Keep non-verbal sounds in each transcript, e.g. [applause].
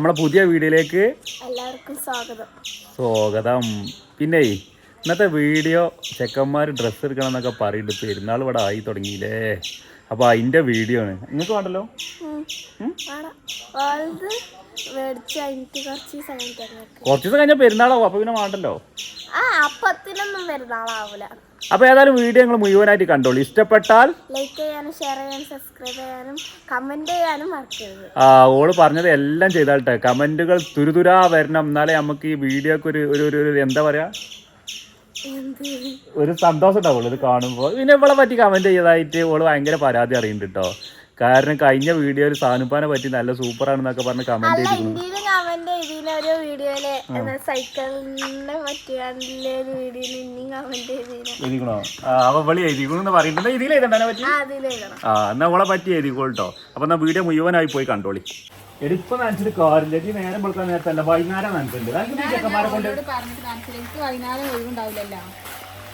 നമ്മളെ പുതിയ വീഡിയോയിലേക്ക് എല്ലാവർക്കും സ്വാഗതം. സ്വാഗതം. പിന്നെ ഇന്നത്തെ വീഡിയോ ചെക്കന്മാർ ഡ്രസ്സ് എടുക്കണം എന്നൊക്കെ പറയുന്നുണ്ട് പെരുന്നാൾ ഇവിടെ ആയി തുടങ്ങിയില്ലേ? അപ്പോൾ അതിന്റെ വീഡിയോ ആണ്. നിങ്ങൾക്ക് വേണ്ടല്ലോ? കുറച്ച് ദിവസം കഴിഞ്ഞാൽ പെരുന്നാളാവും. അപ്പോൾ പിന്നെ വേണ്ടല്ലോ? അപ്പത്തിനൊന്നും പെരുന്നാളാവൂല. അപ്പോൾ ഏതായാലും വീഡിയോ നിങ്ങൾ മുഴുവനായിട്ട് കണ്ടോളൂ. ഇഷ്ടപ്പെട്ടാൽ ലൈക്ക് ചെയ്യാനും ഷെയർ ചെയ്യാനും സബ്സ്ക്രൈബ് ചെയ്യാനും കമന്റ് ചെയ്യാനും മറക്കരുത്. ആ ഓൾ പറഞ്ഞത് എല്ലാം ചെയ്താട്ടെ കമന്റുകൾ തുരുതുരാ വരണം. എന്നാലേ നമുക്ക് ഈ വീഡിയോക്ക് ഒരു ഒരു ഒരു- ഒരു എന്താ പറയാ? ഒരു സന്തോഷം ഉണ്ടാവുള്ളൂ ഇത് കാണുമ്പോൾ പിന്നെ ഇവളെ പറ്റി കമന്റ് ചെയ്തതായിട്ട് ഓൾ ഭയങ്കര പരാതി അറിയുന്നുണ്ട് കേട്ടോ കാരണം കഴിഞ്ഞ വീഡിയോയിൽ സാനുപ്പാനെ പറ്റി നല്ല സൂപ്പർ ആണെന്നൊക്കെ പറഞ്ഞ് കമന്റ് ചെയ്തിരുന്നു എഴുതിക്കണോ? ആ അവ വിളി എഴുതിക്കണെന്ന് പറയുന്നുണ്ട് ഇതിൽ എഴുതണ്ടനെ പറ്റി? ആ എന്നാ അവളെ പറ്റി എഴുതിക്കോട്ടോ അപ്പൊ എന്നാ വീഡിയോ മുഴുവനായി പോയി കണ്ടോളി. എടുപ്പ് നനച്ചിട്ട് കാറില്ല. ഈ നേരം വെളുക്കാൻ നേരത്തല്ല വൈകുന്നേരം നനച്ചിട്ടുണ്ട്. ചെക്കന്മാരെ കൊണ്ട്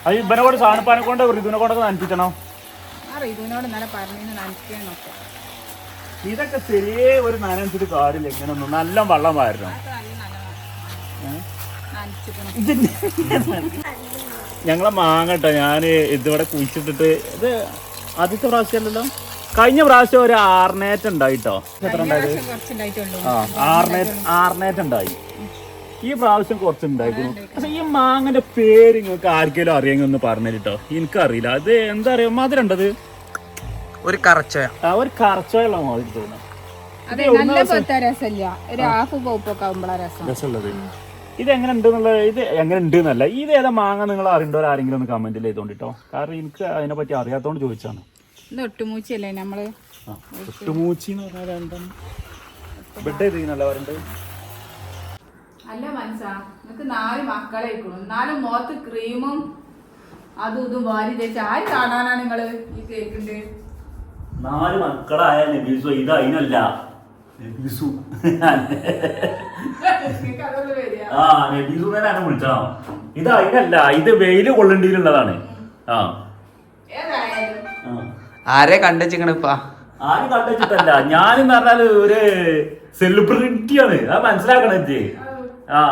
അത് ഇവനോട് സാധനപ്പാനെ കൊണ്ട് ഋതുവിനെ കൊണ്ടൊക്കെ നനപ്പിച്ചണോ റീതുവിനോട് ഇന്നലെ പറഞ്ഞു നനയ്ക്കാൻ നോക്കാം ഇതൊക്കെ ചെറിയ ഒരു നനച്ചിട്ട് കാറില്ല എങ്ങനെയൊന്നും നല്ല വെള്ളം വാരണം ഞങ്ങളെ മാങ്ങ ഞാൻ ഞാൻ ഇതിവിടെ കുഴിച്ചിട്ടിട്ട് ഇത് ആദ്യത്തെ പ്രാവശ്യമല്ലല്ലോ കഴിഞ്ഞ പ്രാവശ്യം ഒരു ആർനേറ്റ് ഉണ്ടായിട്ടോ എത്ര ഉണ്ടായത്? ആർനേറ്റ് ആർനേറ്റ് ഉണ്ടായി. ഈ പ്രാവശ്യം കുറച്ചുണ്ടായിരുന്നു. പക്ഷെ ഈ മാങ്ങന്റെ പേര് നിങ്ങൾക്ക് ആർക്കെങ്കിലും അറിയാമെങ്കിൽ ഒന്ന് പറഞ്ഞിട്ടോ എനിക്കറിയില്ല. അത് എന്താ അറിയാം? മധുരം ഉണ്ടത് ഒരു കറച്ചോയ ആ ഒരു കറച്ചോയുള്ള മാതിരി തോന്നുന്നു. അതെ നല്ല രസമില്ല. ഒരു ഹാഫ് പോപ്പൊക്കെ രസം. രസമുള്ളത്. ഇത് എങ്ങനെ ഉണ്ട് എന്നുള്ളത് ഇത് എങ്ങനെ ഉണ്ട് എന്നല്ല ഇത് ഏതാ മാങ്ങ നിങ്ങൾ അറിയണ്ടോ ആരെങ്കിലും ഒന്ന് കമന്റിൽ ചെയ്തോണ്ടിട്ടോ കാരണം എനിക്ക് അതിനെ പറ്റി അറിയാത്തോണ്ട് ചോദിച്ചാണ് ഇത് ഒട്ടുമൂച്ചയല്ലേ നമ്മൾ? ആ, ഒട്ടുമൂച്ചി എന്ന് പറഞ്ഞാൽ എന്താണ് ബെഡ് ചെയ്ത് നല്ല വരണ്ട് അല്ല മനസ്സാ. നിനക്ക് നാല് മക്കളെ ഇരിക്കണം നാലും മുഖത്ത് ക്രീമും അതും ഇതും വാരി തേച്ച് ആര് കാണാനാണ് നിങ്ങൾ ഈ കേക്കിണ്ട് നാല് മക്കളായ നബീസു ഇത് അതിനല്ല നബീസു. ആ നബീസു തന്നെ വിളിച്ചാ ഇത് അതിനല്ല ഇത് വെയിൽ കൊള്ളണ്ടിയിലുള്ളതാണ് ആ. ആരെ കണ്ടുവെച്ചിക്കണിപ്പാ ആരും കണ്ടുവച്ചിട്ടല്ല ഞാനെന്ന് പറഞ്ഞാൽ ഒരു സെലിബ്രിറ്റിയാണ് അത് മനസ്സിലാക്കണം ഇത് ആ.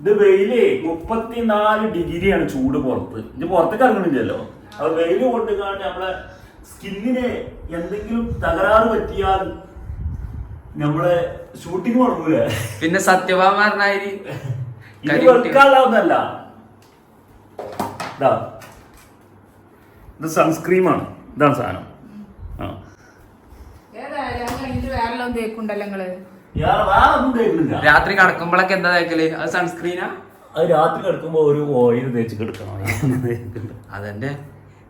ഇത് വെയിൽ മുപ്പത്തിനാല് ഡിഗ്രിയാണ് ചൂട് പുറത്ത്. ഇത് പുറത്തേക്ക് ഇറങ്ങണില്ലല്ലോ. അത് വെയിൽ കൊണ്ടുകാണ്ട് നമ്മളെ സ്കിന്നിന് എന്തെങ്കിലും തകരാറ് പറ്റിയാൽ നമ്മളെ ഷൂട്ടിങ് തുടങ്ങൂല. പിന്നെ സത്യഭാമാരനായി ഇത് സൺസ്ക്രീമാണ്. ഇതാണ് സാധനം. ആ. രാത്രി കടക്കുമ്പോഴൊക്കെ എന്താ തേക്കൽ? അത് സൺസ്ക്രീനാ? അത് രാത്രി കിടക്കുമ്പോ ഒരു ഓയിൽ തേച്ച് കിടക്കണം. അതെന്റെ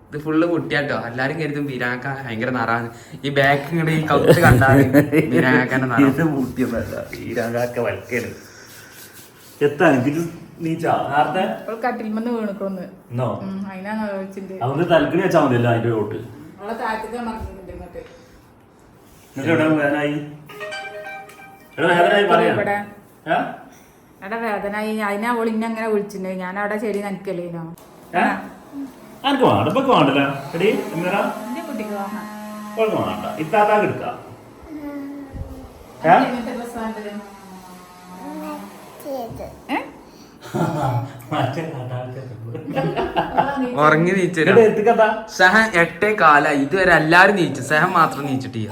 ഇത് ഫുള്ള് കുട്ടിയാട്ടോ. എല്ലാരും കരുതും ബിരാക്ക ഭയങ്കര നിറാണ് ഈ ബാക്ക് ഇങ്ങനെ ഈ കൗത്ത് കണ്ടാൽ ബിരാക്കാന്റെ നിറം. വൽക്കൽ എത്താൻ നേരത്തെ? കട്ടിൽമെന്ന് വീണിക്കൊന്ന് അതിനാണ് തലക്കണി വെച്ചാൽ മതിയല്ലോ അതിന്റെ എവിടെ വേദനായി? പറയാ. അതിനാ അവൾ ഇന്നെ അങ്ങനെ വിളിച്ചിട്ടുണ്ട് ഞാൻ അവിടെ ചെടി നനക്കല്ലേനോ? ആർക്ക് വേണ്ട ഇപ്പൊ വേണ്ടല്ല? എടി എന്താ കുഴപ്പം വേണ്ട. ഇത്താത്താക്ക് എടുക്കാം. ഉറങ്ങി നീച്ചരാ. എടി, എത്തിക്കത്താ. സഹ എട്ടേ കാല ഇതുവരെ എല്ലാരും നീച്ചു. സഹൻ മാത്രം നീച്ചിട്ടില്ല.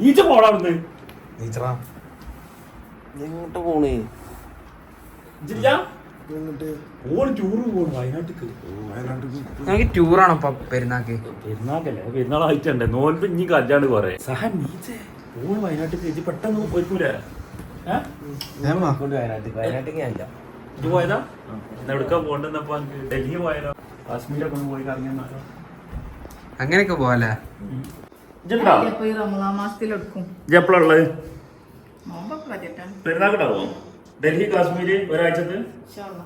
നീച്ച് അവിടുന്ന്. എങ്ങോട്ട് പോണേ? വയനാട്ടിക്ക്. ഞങ്ങൾക്ക് ടൂറാണോ ഇപ്പൊ പെരുന്നാക്ക്? പെരുന്നാക്കല്ലേ? പെരുന്നാളായിട്ടുണ്ട്. നോൽപ്പ് ഇനി കല്യാണ്ട് കുറെ. സഹൻ നീച്ചേ. ഓൾ വയനാട്ടിക്ക് പെട്ടെന്ന് പോയിക്കൂലേ? ഏ? ഇജ്ജ് പോയതാ? ഇന്ന് എവിടുക്കാ പോണ്ടെന്നപ്പോ അനക്ക് ഡൽഹി പോയാലോ കാശ്മീരൊക്കെ ഒന്ന് പോയി കറങ്ങിയെന്നാലോ അങ്ങനെയൊക്കെ പോവാലേ ഇജ്ജുണ്ടോ ഇപ്പൊ ഡൽഹി കാശ്മീര് ഇൻഷാല്ലാ.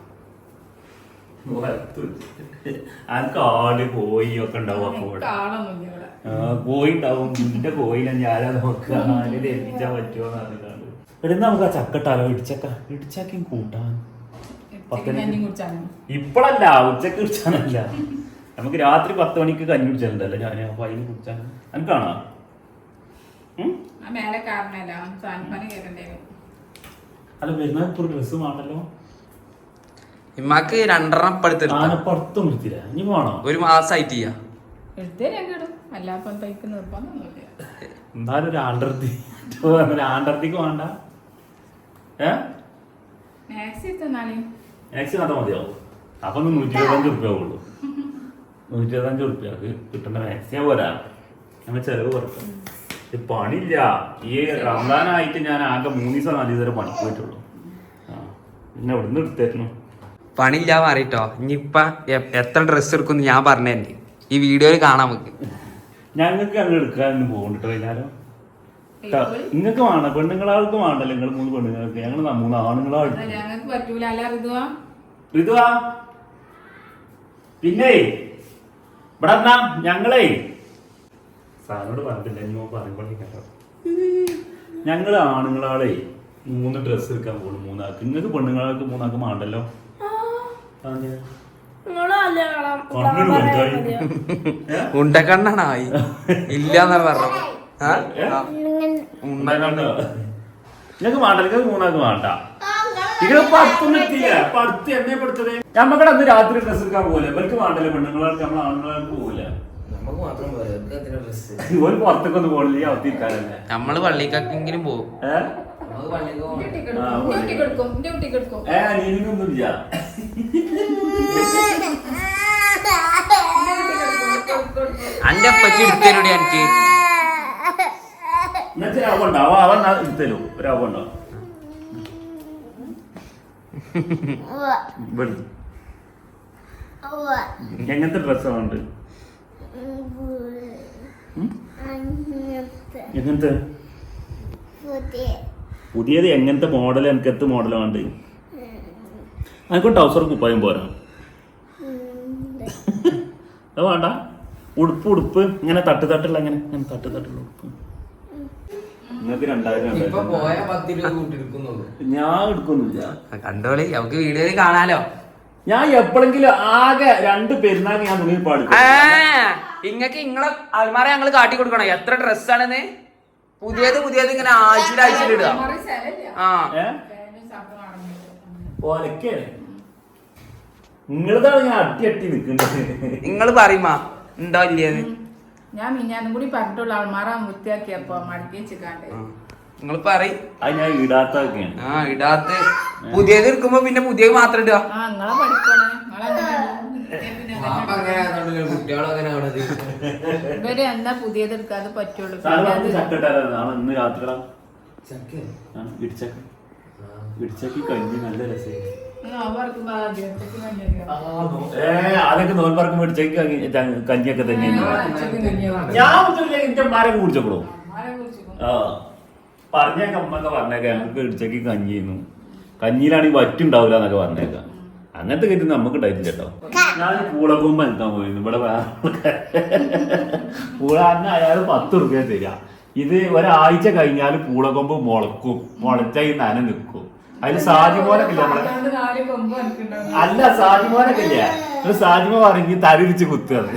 അനക്ക് ആട് കോഴി ഒക്കെ ഉണ്ടാവും അപ്പൊ ഇവിടെ. കാണൊന്നുമില്ല കോഴി ഉണ്ടാവും. നിന്റെ കോഴിനെ ഞാനാ നോക്കുക ഏൽപ്പിച്ചാൻ പറ്റുമോ എന്നാണ് ഇടുന്ന നമുക്ക് ആ ചക്കട്ടാലോ ഇടിച്ചക്ക? ഇടിച്ചക്കയും കൂട്ടാൻ. ഇപ്പഴല്ല ഉച്ചയ്ക്ക് കുടിച്ചാനല്ല നമുക്ക് രാത്രി പത്ത് മണിക്ക് കഞ്ഞി കുടിച്ചാലുണ്ടല്ലോ ഞാൻ അപ്പൊ അതിന് കുടിച്ചാൽ എനിക്കാണോ? ആ മേലെ കാരണല്ല അല്ല വരുന്ന ഒരു ഡ്രസ്സ് വേണല്ലോ. ഇമ്മാക്ക് രണ്ടെണ്ണം ആനപ്പുറത്തും ഇനി പോണോ ഒരു മാസമായിട്ട് ചെയ്യാ. അല്ലാപ്പം പൈക്ക് നിർബന്ധമൊന്നുമില്ല. എന്തായാലും ഒരു ആണ്ടർത്തി ഒരു ആണ്ടർത്തിക്ക് വേണ്ട. ഏ? മാക്സി എത്തുന്നാളി മാക്സിമം അത് മതിയാവും. അപ്പൊ ഒന്ന് നൂറ്റി ഇരുപത്തഞ്ച് റുപ്യ ഉള്ളൂ. [laughs] നൂറ്റി ഇരുപത്തഞ്ച് റുപ്യക്ക് കിട്ടേണ്ട മാക്സിമം പോരാ. നമ്മൾ ചെലവ് കുറക്കും ഇത് പണിയില്ല. ഈ റമദാനായിട്ട് ഞാൻ ആകെ മൂന്ന് ദിവസം നാല് ദിവസം വരെ പണിക്ക് പോയിട്ടുള്ളൂ. പിന്നെ ഇവിടുന്ന് എടുത്തായിരുന്നു പണിയില്ല മാറിട്ടോ. ഇനിയിപ്പ എത്ര ഡ്രസ്സ് എടുക്കും ഞാൻ പറഞ്ഞു ഈ വീഡിയോയിൽ കാണാൻ നമുക്ക്. ഞങ്ങൾക്ക് അങ്ങ് എടുക്കാനൊന്നും പോകണ്ടിട്ടോ വൈകുന്നേരം. നിങ്ങൾക്ക് വേണ്ട പെണ്ണുങ്ങളാൾക്ക് വേണ്ടല്ലോ. നിങ്ങൾ മൂന്ന് പെണ്ണുങ്ങൾക്ക്. ഞങ്ങൾ മൂന്ന് ആണുങ്ങളാ ഋതുവാ പിന്നെ ഇവിടെ ഞങ്ങളേ സാറിനോട് പറഞ്ഞില്ല ഇനി പറയുമ്പോൾ കേട്ടോ. ഞങ്ങൾ ആണുങ്ങളാളെ മൂന്ന് ഡ്രസ്സ് എടുക്കാൻ പോകുന്നു മൂന്നാൾക്ക്. നിങ്ങൾക്ക് പെണ്ണുങ്ങളാൾക്ക് മൂന്നാൾക്ക് മാണ്ടല്ലോ? ഉണ്ടക്കണ്ണാണായി. ഇല്ലാന്നാ പറഞ്ഞു വേണ്ട നിങ്ങൾക്ക് മൂന്നാൾക്ക് വേണ്ട നിങ്ങൾ പത്തൊന്നും എത്തിയില്ല പത്ത് എന്നെ പെടുത്തത്. നമ്മക്കടെ അന്ന് രാത്രി ഡ്രസ്സ് എടുക്കാൻ പോലെ ഇവർക്ക് വേണ്ടല്ലോ പെണ്ണുങ്ങളാൾക്ക് നമ്മൾ ആണുങ്ങൾക്ക് പോകില്ല ഒരു അവത്തിരിക്കാനല്ലേ നമ്മൾ പള്ളിക്കാക്കെങ്കിലും പോകും ഏ? അന്റെ എടുത്തരൂടി എനിക്ക്. എന്നുവെച്ചാൽ അവ ഉണ്ടാവും അവൻ എടുത്തല്ലോ ഒരു അവ ഉണ്ടാവും വെളുത്ത്. എങ്ങനത്തെ ഡ്രസ്സാണ് എങ്ങനത്തെ? പുതിയത് എങ്ങനത്തെ മോഡൽ എനിക്ക് എത്ത് മോഡലാണ് എനിക്ക് ടൗസർ കുപ്പായം പോരാ. അത് വേണ്ട. ഉടുപ്പ് ഉടുപ്പ്. ഇങ്ങനെ തട്ട് തട്ടുള്ള അങ്ങനെ ഇങ്ങനെ തട്ട് തട്ടുള്ള ഉടുപ്പ്. നിങ്ങൾക്ക് രണ്ടായിരം ഞാൻ എടുക്കുന്നില്ല. കണ്ടോളി. നമുക്ക് വീഡിയോയിൽ കാണാലോ. ഞാൻ എപ്പോഴെങ്കിലും ആകെ രണ്ട് പെരുന്നാൾ ഞാൻ മുന്നിൽ പാടും ആ ഇങ്ങക്ക് ഇങ്ങളെ അൽമാറ ഞങ്ങൾ കാട്ടി കൊടുക്കണം? എത്ര ഡ്രസ്സാണെന്ന് പുതിയത് പുതിയത് ഇങ്ങനെ ആഴ്ചയിൽ ആഴ്ചയിൽ ഇടുക. ആ. നിങ്ങൾ നിങ്ങൾ പറയുമാ ഉണ്ടോ ഇല്ലേന്ന്? ഞാൻ മിഞ്ഞാന്നും കൂടി പറഞ്ഞിട്ടുള്ള അൾമാറ വൃത്തിയാക്കിയപ്പോ മടക്കി വെച്ചിക്കാണ്ട്. നിങ്ങൾ പറയും. ഞാൻ ഇടാത്ത ആ ഇടാത്ത. പുതിയത് എടുക്കുമ്പോ പിന്നെ പുതിയത് മാത്രം ഇടുക. ആ നിങ്ങളെ പഠിക്കണേ നിങ്ങളെങ്ങനെ ഇവർ എന്നാ പുതിയത് എടുക്കാതെ പറ്റുള്ളൂ. ചക്കട്ടാരാണ്. ഇന്ന് ഇടിച്ചക്ക. ഇടിച്ചക്കി കഞ്ഞി നല്ല അതൊക്കെ ഇടിച്ചക്കി കഞ്ഞി- കഞ്ഞിയൊക്കെ തന്നെയാണ്. ഞാൻ എന്റെ? ആ പറഞ്ഞേക്ക അമ്മൊക്കെ പറഞ്ഞേക്കാം ഞങ്ങൾക്ക് ഇടിച്ചക്കി കഞ്ഞി ചെയ്യുന്നു കഞ്ഞിയിലാണെങ്കിൽ വറ്റുണ്ടാവില്ല എന്നൊക്കെ പറഞ്ഞേക്കാം. അങ്ങനത്തെ കാര്യം നമുക്ക് ഉണ്ടായിട്ടില്ല കേട്ടോ. ഞാൻ പൂളക്കൊമ്പ് നിൽക്കാൻ പോയിരുന്നു. ഇവിടെ പൂളാന്ന് അയാൾ പത്ത് റുപ്യ തരിക ഇത് ഒരാഴ്ച കഴിഞ്ഞാൽ പൂളക്കൊമ്പ് മുളക്കും. മുളച്ച ഈ നന നിൽക്കും അതിൽ സാജിമോനൊക്കെ ഇല്ല നമ്മളെ? അല്ല സാജിമോനൊക്കെ ഇല്ല? ഒരു സാജിമോ പറഞ്ഞ് തലരിച്ച് കുത്തുകയാണ്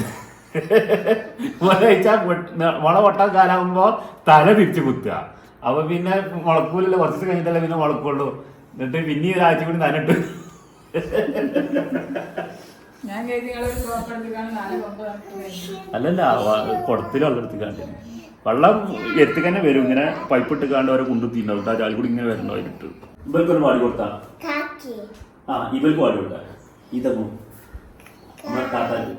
ഒരാഴ്ച പൊട്ട- മുള പൊട്ടാൻ കാലാകുമ്പോ തല തിരിച്ച് കുത്തുക. അപ്പൊ പിന്നെ മുളക്കൂലല്ലോ? കുറച്ച് കഴിഞ്ഞിട്ടല്ലേ പിന്നെ മുളക്കുള്ളൂ. എന്നിട്ട് പിന്നെ ഒരാഴ്ച കൂടി നനട്ട് അല്ലല്ല കുടത്തിൽ വെള്ളം എടുത്തിക്കാണ്ട്. വെള്ളം എത്തിക്ക് തന്നെ വരും. ഇങ്ങനെ പൈപ്പ് ഇട്ടിക്കാണ്ട് അവരെ കൊണ്ടു തീണ്ടാവും അതിൽ കൂടി ഇങ്ങനെ വരണോ അതിലിട്ട്. ഇവൽക്കൊന്ന് പാടി കൊടുത്താ? കാക്കി. ആ ഇവർക്ക് പാടി കൊടുത്താ. ഇതൊന്നും നമ്മളെ താത്താക്ക്.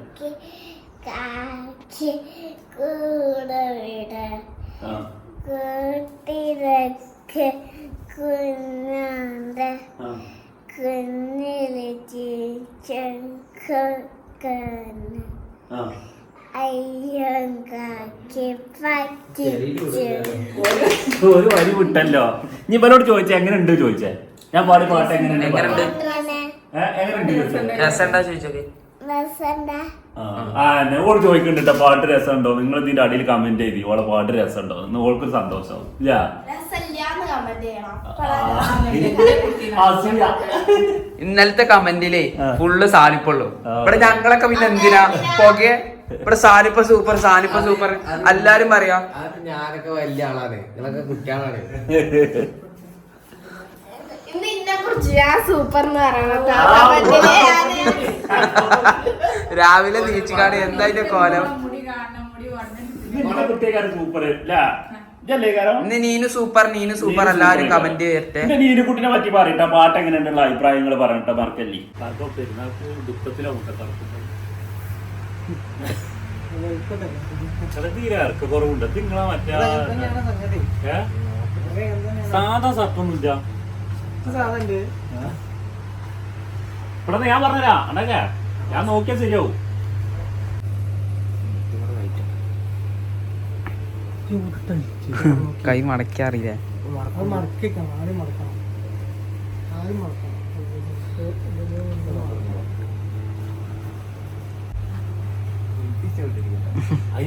കൂടെ ഒരു വരി വിട്ടല്ലോ. നീ ഇവരോട് ചോദിച്ചേ എങ്ങനെ ഉണ്ട് ചോദിച്ചേ? ഞാൻ പാടി പാട്ട് എങ്ങനെ എങ്ങനെയുണ്ട്? ചോദിക്കണ്ടിട്ട പാട്ട് രസം ഉണ്ടോ രസമുണ്ടോ നിങ്ങൾ ഇതിന്റെ അടിയിൽ കമന്റ് ചെയ്തി. ഓളെ പാട്ട് രസമുണ്ടോ? ഉണ്ടോ ഓൾക്കൊരു സന്തോഷം ഇല്ല? കമന്റ് ചെയ്യണം. ഇന്നലത്തെ കമന്റിലേ. ഫുള്ള് സാലിപ്പുള്ളൂ ഇവിടെ ഞങ്ങളൊക്കെ പിന്നെ എന്തിനാ? പോകെ? ഇവിടെ സാനിപ്പ സൂപ്പർ സാനിപ്പ സൂപ്പർ എല്ലാരും പറയാ. അത് ഞാനൊക്കെ വലിയ ആളാണ്. നിങ്ങളൊക്കെ കുട്ടികളാണ്. രാവിലെ നീച്ചിക്കാണ് എന്താ കോലം? Super Neenu super Neenu super. എല്ലാരും കമന്റ് ചെയ്തിട്ട് നീനു കുട്ടിനെ പറ്റി പറയട്ടെ. പാട്ട് എങ്ങനെയുള്ള അഭിപ്രായങ്ങൾ പറയട്ടെ കുറവുണ്ട്. നിങ്ങളെ മറ്റേ? സാധാ സർട്ടൊന്നുമില്ല ഇവിടെ ഞാൻ പറഞ്ഞരാ അണ്ടൊക്കെ ഞാൻ നോക്കിയാ ശരിയാവും. കൈ മടക്കാറില്ലേ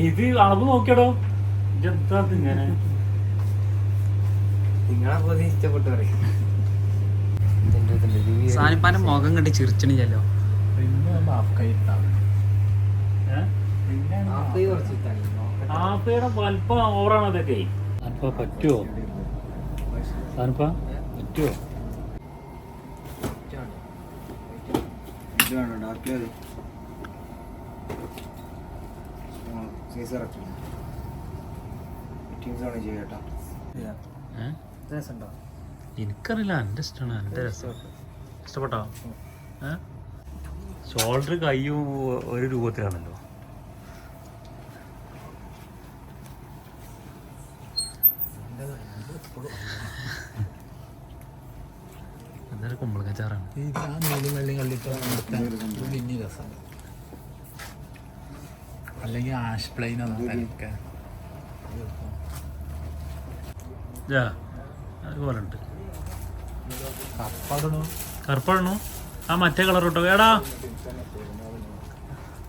ഇത് അളവ് നോക്കിയടോ. ഇതെന്താ ഇത് ഇങ്ങനെ? നിങ്ങളെ പോലെ കൈ പറയും സാനിപ്പാന്റെ മുഖം കണ്ട് ചിരിച്ചണില്ലല്ലോ ഏ? ആപ്പയുടെ വലിപ്പം ഓവറാണ് അതൊക്കെ അനപ്പ പറ്റുമോ അനപ്പ പറ്റുമോ? എനിക്കറിയില്ല എന്റെ ഇഷ്ടമാണ് എന്റെ രസം. ഇഷ്ടപ്പെട്ടോ? ഷോൾഡർ കൈയും ഒരു രൂപത്തിലാണല്ലോ. അതൊരു കുമ്പളക്കച്ചാറാണ് അല്ലെങ്കിൽ ആഷ് പ്ലെയിൻ അതുപോലെ ഉണ്ട്. കറുപ്പാണോ ആ മറ്റേ കളർ ഇട്ടോ? എടാ.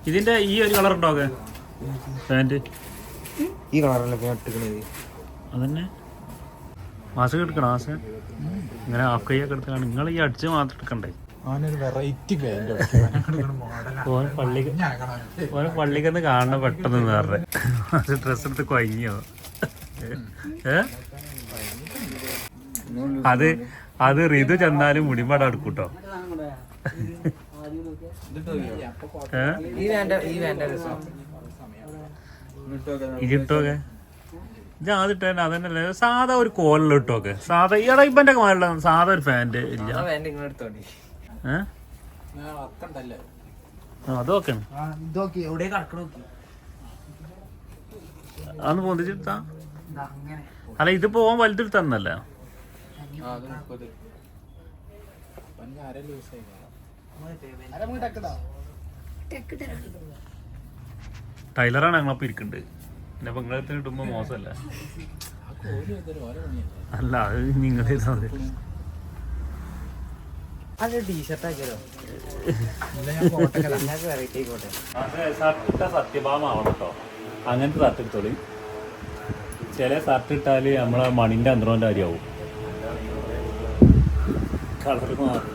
ഇതിന്റെ ഈ ഒരു കളർ ഇട്ടോ പാന്റ് ഈ കളറല്ലേ അതന്നെ. മാസ്ക് എടുക്കണം മാസ്ക് ഇങ്ങനെ ഹാഫ് കൈ ഒക്കെ എടുത്താണ് നിങ്ങൾ ഈ അടിച്ച് മാത്രം എടുക്കണ്ടേ? പള്ളിക്ക് ഓനെ പള്ളിക്കൊന്ന് കാണണം പെട്ടെന്ന് വേറെ ഡ്രസ് എടുത്ത് കൊയങ്ങിയോ? ഏ? അത് അത് റിതു ചെന്നാലും മുടിമാട എടുക്കൂട്ടോ. ഏ? ഈ വേണ്ട ഈ വേണ്ട രസം. ഇതിട്ടോക്കെ ഇത് ആദ്യത്തെ അതന്നെ സാധാ ഒരു കോലിൽ ഇട്ടോക്കെ സാധാ ഈ ഇപ്പന്റെ മാറില്ല സാധാ ഒരു ഫാന്റ് ഇല്ല. അതൊന്ന് പൊന്തിച്ചെടുത്താ. അല്ല ഇത് പോവാൻ വലുതെടുത്തന്നല്ല അര ലൂസ് ആയി ടൈലറാണ് ഞങ്ങളപ്പോ ഇരിക്കുന്നുണ്ട് എന്റെ പെങ്ങളത്തിന് ഇടുമ്പോ മോശമല്ല? അല്ല അത് നിങ്ങളെ അത്. ടീഷർട്ട് ആക്കിയതോ? വെറൈറ്റി ആയിക്കോട്ടെ. ഷർട്ട് ഇട്ട സത്യഭാമ ആവണം കേട്ടോ അങ്ങനത്തെ ഷർട്ട് എടുത്തോളി. ചില ഷർട്ട് ഇട്ടാൽ നമ്മളെ മണിന്റെ അന്തരോന്റെ കാര്യമാവും കളർ മാറും.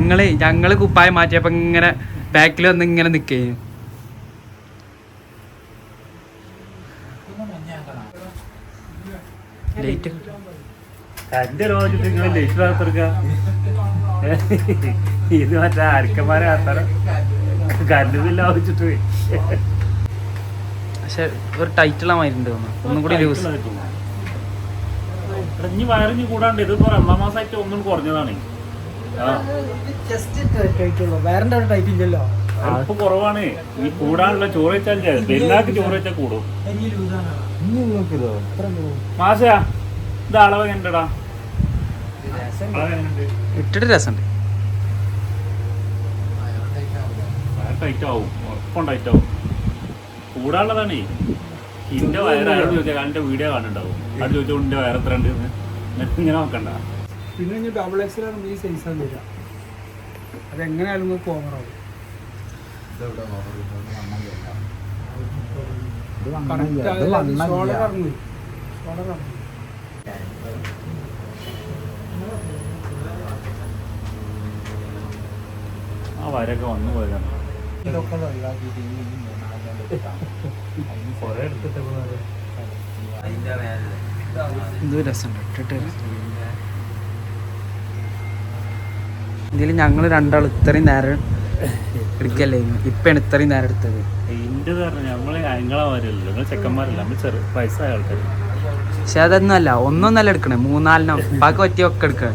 നിങ്ങൾ ഞങ്ങൾ കുപ്പായം മാറ്റിയപ്പോ ഇങ്ങനെ ബാക്കിൽ വന്ന് ഇങ്ങനെ നിക്കേ ലേറ്റ് എന്റെ ലോകത്ത് നിങ്ങൾ ലേറ്റ് ഭാഗത്തെടുക്ക ഇത് മറ്റേ ആർക്കന്മാരെ ആത്താരം കറണ്ട് ബില്ല് ആവശ്യട്ട് പക്ഷെ ഒരു ടൈറ്റുള്ള മാതിരി തോന്നുന്നു. ഒന്നും കൂടി ലൂസ് ഇനി വയറിഞ്ഞ് കൂടാണ്ട്. ഇതിപ്പോ രണ്ടാം മാസമായിട്ട് ഒന്നും കുറഞ്ഞതാണ്. ആ. വേറെ ടൈറ്റ് ഇല്ലല്ലോ. ഇപ്പൊ കുറവാണ് ഈ കൂടാനുള്ള ചോറ് വെച്ചാൽ പെരുന്നാക്ക് ചോറ് വെച്ചാൽ കൂടും. മാസയാ ഇത് അളവ് എങ്ങനെടാ ഇട്ടിട്ട് രസമുണ്ട്. ടൈറ്റ് ആവും. ഉറപ്പം ടൈറ്റ് ആവും. കൂടാനുള്ളതാണേ. ഇന്റെ വയറ് അയാൾ ചോദിച്ചാൽ എന്റെ വീഡിയോ കാണുന്നുണ്ടാവും. അത് ചോദിച്ചോണ്ട് എന്റെ വയറ് എത്ര ഉണ്ട് എന്ന്. ഇങ്ങനെ നോക്കണ്ട. പിന്നെ ഡബിൾ ആണ് ഈ സൈസാണ് വരിക. അതെങ്ങനെയാലും നിങ്ങൾക്ക് ഓവറാവും ഷോളർ ഇറങ്ങി ഷോളർ ഇറങ്ങി ആ വരൊക്കെ വന്നു പോയതാണ് ഇതൊക്കെ ഞങ്ങൾ രണ്ടാൾ ഇത്രയും നേരം എടുക്കല്ലേ ഇപ്പൊ ഇത്രയും നേരം എടുത്തത്. എന്റെ പറഞ്ഞ? നമ്മൾ ഞങ്ങളെ നിങ്ങൾ ചെക്കന്മാരല്ല? നമ്മൾ ചെറു വയസ്സായ ആൾക്കാർ പക്ഷെ അതൊന്നും അല്ല ഒന്നൊന്നല്ല എടുക്കണേ. മൂന്നാലിനും ബാക്കി പറ്റിയൊക്കെ എടുക്കണേ.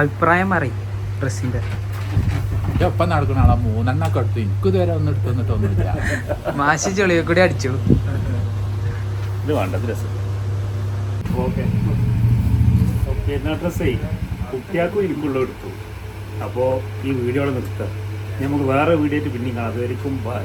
അഭിപ്രായം പറയും ഡ്രസ്സിന്റെ എന്റെ ഒപ്പം നടക്കുന്ന ആളാ മൂന്നെണ്ണൊക്കെ എടുത്തു എനിക്ക് ഇതുവരെ ഒന്നും എടുത്തു തന്നിട്ടൊന്നുമില്ല. മാഷി ചെളിയെ കൂടി അടിച്ചു. ഇത് വേണ്ടത് രസം. ഓക്കെ. ഓക്കെ എന്നാ ഡ്രസ്സേ കുട്ടിയാക്കും ഇരിക്കുള്ള എടുത്തു. അപ്പോൾ ഈ വീഡിയോ നിർത്താം. നമുക്ക് വേറെ വീഡിയോ ആയിട്ട് പിന്നെയും കാണാം. അതുവരെയും ബൈ